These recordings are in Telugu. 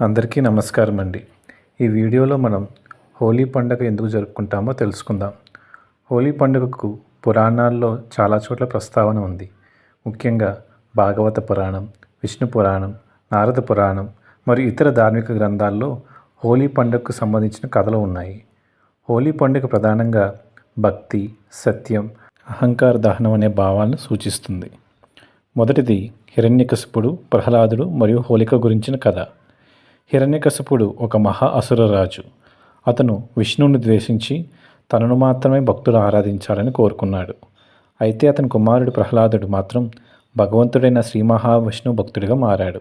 అందరికీ నమస్కారం అండి ఈ వీడియోలో మనం హోలీ పండుగ ఎందుకు జరుపుకుంటామో తెలుసుకుందాం. హోలీ పండుగకు పురాణాల్లో చాలా చోట్ల ప్రస్తావన ఉంది. ముఖ్యంగా భాగవత పురాణం విష్ణు పురాణం నారద పురాణం మరియు ఇతర ధార్మిక గ్రంథాల్లో హోలీ పండుగకు సంబంధించిన కథలు ఉన్నాయి. హోలీ పండుగ ప్రధానంగా భక్తి సత్యం అహంకార దహనం అనే భావాలను సూచిస్తుంది. మొదటిది హిరణ్యకశిపుడు ప్రహ్లాదుడు మరియు హోలిక గురించిన కథ. హిరణ్యకశపుడు ఒక మహా అసురరాజు అతను విష్ణువుని ద్వేషించి తనను మాత్రమే భక్తులు ఆరాధించాలని కోరుకున్నాడు. అయితే అతని కుమారుడు ప్రహ్లాదుడు మాత్రం భగవంతుడైన శ్రీ మహావిష్ణువు భక్తుడిగా మారాడు.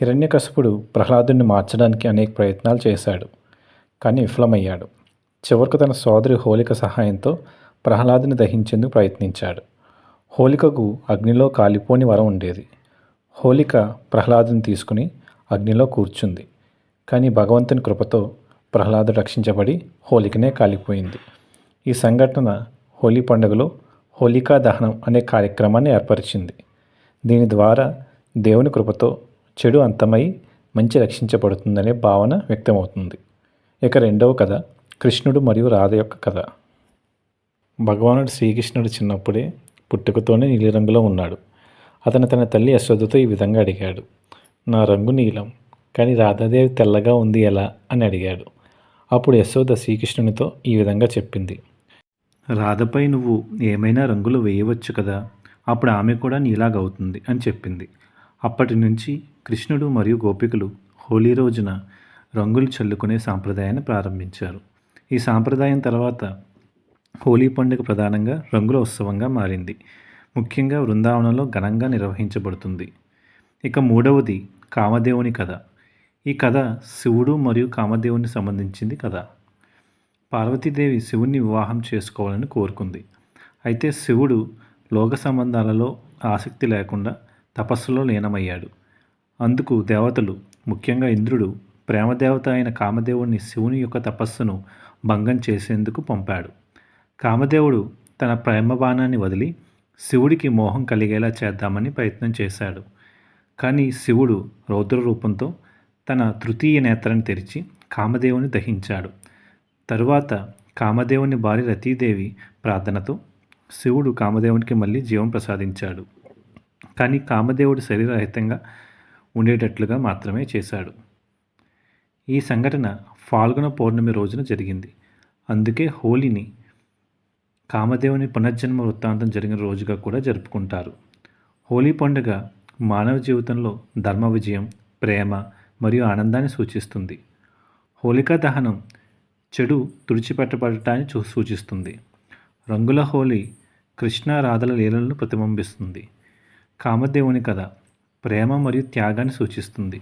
హిరణ్యకశపుడు ప్రహ్లాదుని మార్చడానికి అనేక ప్రయత్నాలు చేశాడు కానీ విఫలమయ్యాడు. చివరకు తన సోదరి హోలిక సహాయంతో ప్రహ్లాదుని దహించేందుకు ప్రయత్నించాడు. హోలికకు అగ్నిలో కాలిపోని వరం ఉండేది. హోలిక ప్రహ్లాదుని తీసుకుని అగ్నిలో కూర్చుంది. కానీ భగవంతుని కృపతో ప్రహ్లాదు రక్షించబడి హోలికనే కాలిపోయింది. ఈ సంఘటన హోలీ పండుగలో హోలికా దహనం అనే కార్యక్రమాన్ని ఏర్పరిచింది. దీని ద్వారా దేవుని కృపతో చెడు అంతమై మంచి రక్షించబడుతుందనే భావన వ్యక్తమవుతుంది. ఇక రెండవ కథ కృష్ణుడు మరియు రాధ యొక్క కథ. భగవానుడు శ్రీకృష్ణుడు చిన్నప్పుడే పుట్టుకతోనే నీలిరంగులో ఉన్నాడు. అతను తన తల్లి యశోదతో ఈ విధంగా అడిగాడు. నా రంగు నీలం కానీ రాధాదేవి తెల్లగా ఉంది ఎలా? అని అడిగాడు. అప్పుడు యశోద శ్రీకృష్ణునితో ఈ విధంగా చెప్పింది. రాధపై నువ్వు ఏమైనా రంగులు వేయవచ్చు కదా అప్పుడు ఆమె కూడా నీలాగా అవుతుంది అని చెప్పింది. అప్పటి నుంచి కృష్ణుడు మరియు గోపికలు హోలీ రోజున రంగులు చల్లుకునే సాంప్రదాయాన్ని ప్రారంభించారు. ఈ సాంప్రదాయం తర్వాత హోలీ పండుగ ప్రధానంగా రంగుల ఉత్సవంగా మారింది. ముఖ్యంగా బృందావనంలో ఘనంగా నిర్వహించబడుతుంది. ఇక మూడవది కామదేవుని కథ. ఈ కథ శివుడు మరియు కామదేవుని సంబంధించింది కథ. పార్వతీదేవి శివుణ్ణి వివాహం చేసుకోవాలని కోరుకుంది. అయితే శివుడు లోక సంబంధాలలో ఆసక్తి లేకుండా తపస్సులో లీనమయ్యాడు. అందుకు దేవతలు ముఖ్యంగా ఇంద్రుడు ప్రేమదేవత అయిన కామదేవుని శివుని యొక్క తపస్సును భంగం చేసేందుకు పంపాడు. కామదేవుడు తన ప్రేమ బాణాన్ని వదిలి శివుడికి మోహం కలిగేలా చేద్దామని ప్రయత్నం చేశాడు. కానీ శివుడు రౌద్ర రూపంతో తన తృతీయ నేత్రాన్ని తెరిచి కామదేవుని దహించాడు. తరువాత కామదేవుని భార్య రతీదేవి ప్రార్థనతో శివుడు కామదేవునికి మళ్ళీ జీవం ప్రసాదించాడు. కానీ కామదేవుడు శరీరరహితంగా ఉండేటట్లుగా మాత్రమే చేశాడు. ఈ సంఘటన ఫాల్గుణ పౌర్ణమి రోజున జరిగింది. అందుకే హోలీని కామదేవుని పునర్జన్మ వృత్తాంతం జరిగిన రోజుగా కూడా జరుపుకుంటారు. హోలీ పండుగ మానవ జీవితంలో ధర్మ విజయం ప్రేమ మరియు ఆనందాన్ని సూచిస్తుంది. హోలికా దహనం చెడు తుడిచిపెట్టబడటాన్ని చూ సూచిస్తుంది. రంగుల హోలీ కృష్ణ రాధల లీలలను ప్రతిబింబిస్తుంది. కామదేవుని కథ ప్రేమ మరియు త్యాగాన్ని సూచిస్తుంది.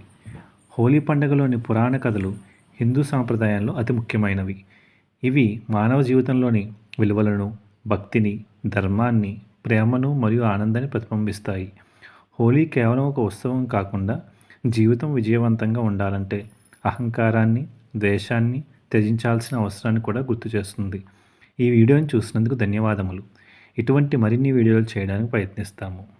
హోలీ పండుగలోని పురాణ కథలు హిందూ సాంప్రదాయంలో అతి ముఖ్యమైనవి. ఇవి మానవ జీవితంలోని విలువలను భక్తిని ధర్మాన్ని ప్రేమను మరియు ఆనందాన్ని ప్రతిబింబిస్తాయి. హోలీ కేవలం ఒక ఉత్సవం కాకుండా జీవితం విజయవంతంగా ఉండాలంటే అహంకారాన్ని ద్వేషాన్ని త్యజించాల్సిన అవసరాన్ని కూడా గుర్తు చేస్తుంది. ఈ వీడియోని చూసినందుకు ధన్యవాదములు. ఇటువంటి మరిన్ని వీడియోలు చేయడానికి ప్రయత్నిస్తాము.